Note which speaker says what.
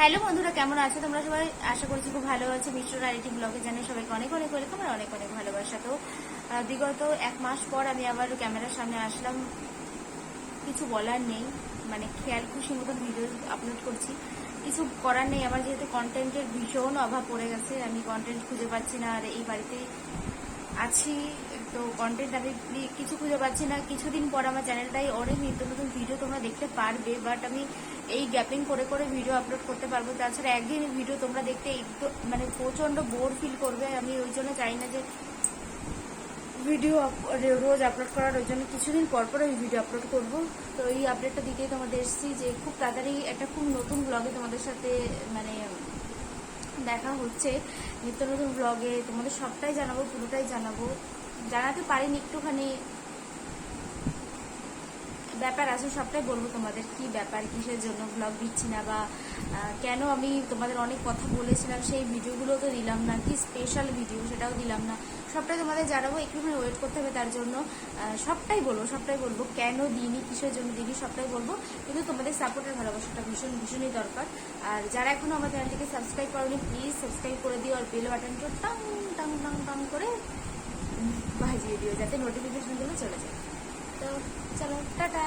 Speaker 1: Hello বন্ধুরা, কেমন আছো? তোমরা সবাই আশা করছি খুব ভালো আছে। মিশ্র আইটি ব্লগে জানে সবাইকে অনেক অনেক ওয়েলকাম আর অনেক অনেক ভালোবাসা। তো বিগত এক মাস পর আমি আবার ক্যামেরার সামনে আসলাম। কিছু বলার নেই মানে খেয়াল খুশি মতন ভিডিও আপলোড করছি। কিছু করার নেই, আমার যেহেতু কন্টেন্টের ভীষণ অভাব পড়ে গেছে, আমি কন্টেন্ট খুঁজে পাচ্ছি না, আর এই বাড়িতে আছি। তো কন্টেন্ট আমি কিছু খুঁজে পাচ্ছি না। কিছুদিন পর আমার চ্যানেলটাই অনেক নিত্য নতুন ভিডিও তোমরা দেখতে পারবে বাট আমি এই গ্যাপিং করে করে ভিডিও আপলোড করতে পারব। তাছাড়া একদিন ভিডিও তোমরা দেখতে একটু মানে প্রচণ্ড বোর ফিল করবে। আমি ওই জন্য চাই না যে ভিডিও রোজ আপলোড করার। ওই জন্য কিছুদিন পর পর আমি ভিডিও আপলোড করব। তো এই আপডেটটা দিতেই তোমাদের এসেছি যে খুব তাড়াতাড়ি একটা খুব নতুন ব্লগে তোমাদের সাথে মানে দেখা হচ্ছে। নিত্য নতুন ব্লগে তোমাদের সবটাই জানাব, পুরোটাই জানাব। জানাতে পারিনি একটুখানি। ব্যাপার আছে, সবটাই বলব তোমাদের। কি ব্যাপার, কিসের জন্য ব্লগ দিচ্ছি না বা কেন আমি তোমাদের অনেক কথা বলেছিলাম, সেই ভিডিওগুলো তো দিলাম না, কি স্পেশাল ভিডিও সেটাও দিলাম না। সবটাই তোমাদের জানাব একটুখানি ওয়েট করতে হবে তার জন্য। সবটাই বলব সবটাই বলব, কেন দিইনি, কিসের জন্য দিইনি, সবটাই বলব। কিন্তু তোমাদের সাপোর্টের ভালোবাসাটা ভীষণ, ভীষণই দরকার। আর যারা এখনও আমার চ্যানেলটিকে সাবস্ক্রাইব করোনি প্লিজ সাবস্ক্রাইব করে দিও, আর বেল বাটনটা টাং টাং টাং টাং করে বাজিয়ে দিও, যাতে নোটিফিকেশনগুলো চলে যায়। তো চলো টাটা